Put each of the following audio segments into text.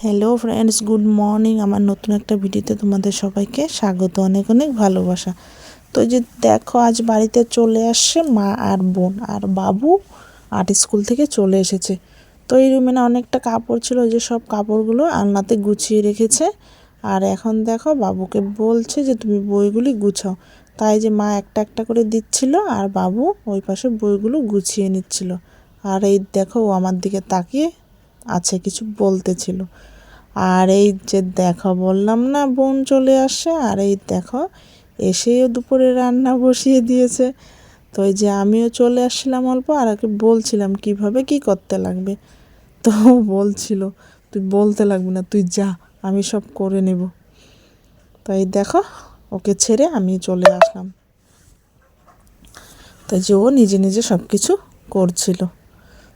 Hello friends good morning আমার নতুন একটা ভিডিওতে তোমাদের সবাইকে স্বাগত। অনেক অনেক ভালোবাসা। তো যে দেখো, আজ বাড়িতে চলে আসছে মা আর বোন। আর বাবু আর্ট স্কুল থেকে চলে এসেছে। তো এই রুমে না অনেকটা কাপড় ছিল যে সব কাপড়গুলো আলনাতে গুছিয়ে রেখেছে। আর এখন দেখো, বাবুকে বলছে যে, তুমি বইগুলি গুছাও। তাই যে মা একটা একটা করে দিচ্ছিল আর বাবু ওই পাশে বইগুলো গুছিয়ে নিচ্ছিল। আর এই দেখো আমার দিকে তাকিয়ে আছে, কিছু বলতেছিল আর এই যে দেখো, বললাম না বোন চলে আসে, আর এই দেখো, এসেও দুপুরে রান্না বসিয়ে দিয়েছে। তো এই যে আমিও চলে আসছিলাম অল্প, আর ওকে বলছিলাম কীভাবে কি করতে লাগবে। তো বলছিল, তুই বলতে লাগবে না, তুই যা, আমি সব করে নেব। তো এই দেখো, ওকে ছেড়ে আমি চলে আসলাম। তো যে ও নিজে নিজে সব কিছু করছিল।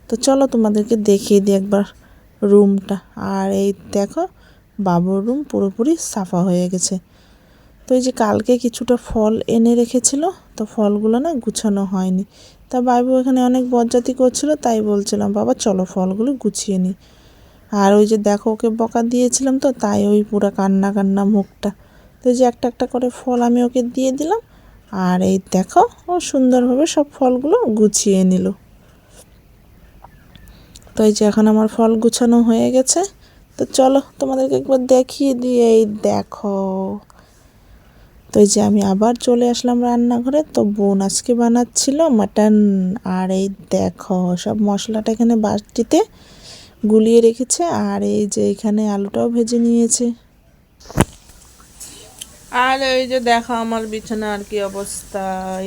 তো চলো তোমাদেরকে দেখিয়ে দিই একবার। রুমটা আর এই দেখো, বাবুর রুম পুরোপুরি সাফা হয়ে গেছে। তো এই যে কালকে কিছুটা ফল এনে রেখেছিল, তো ফলগুলো না গুছানো হয়নি। তা বাবু এখানে অনেক বজ্জাতি করছিল, তাই বলছিলাম, বাবা, চলো ফলগুলো গুছিয়ে নিই আর ওই যে দেখো, ওকে বকা দিয়েছিলাম তো, তাই ওই পুরো কান্না কান্না মুখটা। তো যে একটা একটা করে ফল আমি ওকে দিয়ে দিলাম, আর এই দেখো, ও সুন্দরভাবে সব ফলগুলো গুছিয়ে নিল। তো এই যে এখন আমার ফল গুছানো হয়ে গেছে। তো চলো তোমাদেরকে একবার দেখিয়ে দিই। এই দেখো। তো এই যে আমি আবার চলে আসলাম রান্নাঘরে। তো বোন আজকে বানাচ্ছিল মাটন। আর এই দেখো, সব মশলাটা এখানে বাটিতে গুলিয়ে রেখেছে। আর এই যে এখানে আলুটাও ভেজে নিয়েছে। আর এই যে দেখো আমার বিছানা আর কি অবস্থা।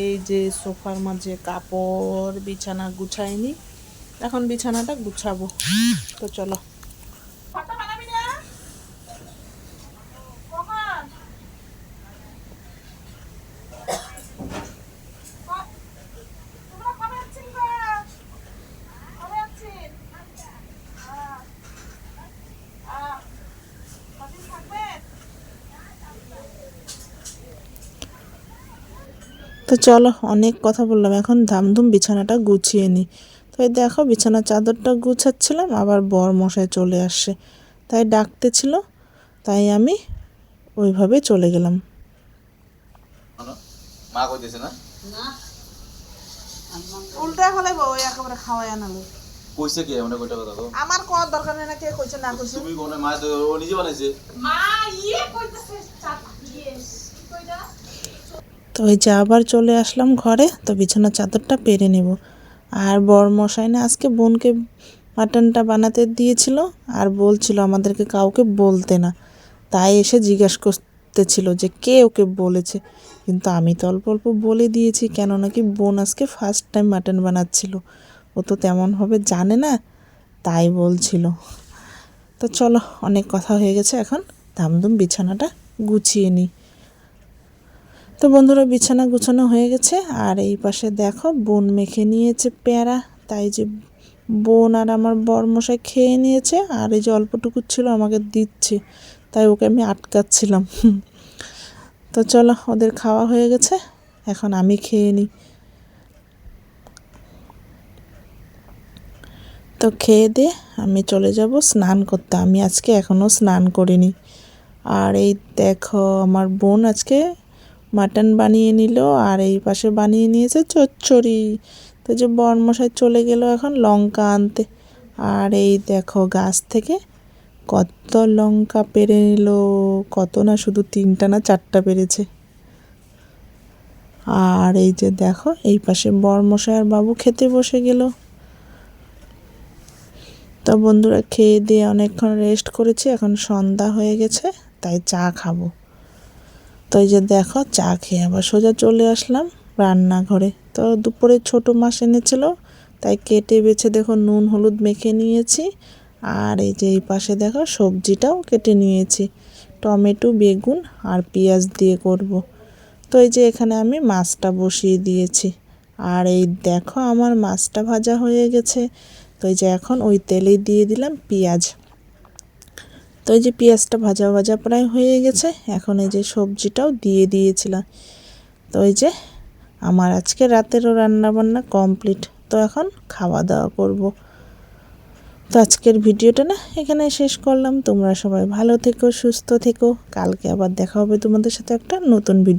এই যে সোফার মাঝে কাপড়, বিছানা গুছাইনি। এখন বিছানাটা গুছাবো। তো চলো। তো চলো, অনেক কথা বললাম। এখন ধামধুম বিছানাটা গুছিয়ে নিই তো এই দেখো বিছানার চাদরটা গুছাচ্ছিলাম আবার বর মশায় চলে আসছে। তাই ডাকতে ছিল তাই আমি ওইভাবে চলে গেলাম। মা কইতেছে না? উল্টা হলে ওই একেবারে খাওয়াই আনালো কইছে কি? মানে কইটা কথা তো আমার কোয়ার দরকার নেই না কে কইছে না কইছে? তুমি কোনে মা তো ও নিজে বানাইছে। তো ওই যে আবার চলে আসলাম ঘরে তো বিছানার চাদরটা পেরে নেব। আর বর মশাই না আজকে বোনকে মাটনটা বানাতে দিয়েছিল আর বলছিল আমাদেরকে কাউকে বলতে না। তাই এসে জিজ্ঞেস করতেছিল যে কে ওকে বলেছে। কিন্তু আমি তো অল্প অল্প বলে দিয়েছি, কেন নাকি বোন আজকে ফার্স্ট টাইম মাটন বানাচ্ছিল। ও তো তেমনভাবে জানে না, তাই বলছিল। তো চলো, অনেক কথা হয়ে গেছে এখন। ধামধুম বিছানাটা গুছিয়ে নিই। তো বন্ধুরা, বিছানা গুছানো হয়ে গেছে। আর এই পাশে দেখো, বোন মেখে নিয়েছে পেয়ারা। তাই যে বোন আর আমার বরমশাই খেয়ে নিয়েছে, আর এই যে অল্পটুকু ছিল আমাকে দিচ্ছে, তাই ওকে আমি আটকাচ্ছিলাম। তো চলো, ওদের খাওয়া হয়ে গেছে, এখন আমি খেয়ে নিই। তো খেয়ে দিয়ে আমি চলে যাব স্নান করতে। আমি আজকে এখনও স্নান করিনি। আর এই দেখো, আমার বোন আজকে মাটন বানিয়ে নিল, আর এই পাশে বানিয়ে নিয়েছে চচ্চড়ি। তো যে বরমশাই চলে গেল এখন লঙ্কা আনতে। আর এই দেখো গাছ থেকে কত লঙ্কা পেরে নিল, কত না শুধু তিনটা না চারটা পেরেছে। আর এই যে দেখো, এই পাশে বরমশাই আর বাবু খেতে বসে গেল। তো বন্ধুরা, খেয়ে দিয়ে অনেকক্ষণ রেস্ট করেছি, এখন সন্ধ্যা হয়ে গেছে, তাই চা খাব। তো এই যে দেখো, চা খেয়ে আবার সোজা চলে আসলাম রান্নাঘরে। তো দুপুরে ছোট মাছ এনেছিল, তাই কেটে বেছে দেখো নুন, হলুদ মেখে নিয়েছি। আর এই যে এই পাশে দেখো সবজিটাও কেটে নিয়েছি। টমেটো, বেগুন আর পেঁয়াজ দিয়ে করব। তো এই যে এখানে আমি মাছটা বসিয়ে দিয়েছি। আর এই দেখো আমার মাছটা ভাজা হয়ে গেছে। তো এই যে এখন ওই তেলেই দিয়ে দিলাম পেঁয়াজ। তো এই যে পেঁয়াজটা ভাজা ভাজা প্রায় হয়ে গেছে, এখন এই যে সবজিটাও দিয়ে দিয়েছিলাম। তো এই যে আমার আজকে রাতেরও রান্না বান্না কমপ্লিট, তো এখন খাওয়া দাওয়া করব। তো আজকের ভিডিওটা না এখানে শেষ করলাম, তোমরা সবাই ভালো থেকো, সুস্থ থেকো, কালকে আবার দেখা হবে তোমাদের সাথে একটা নতুন ভিডিও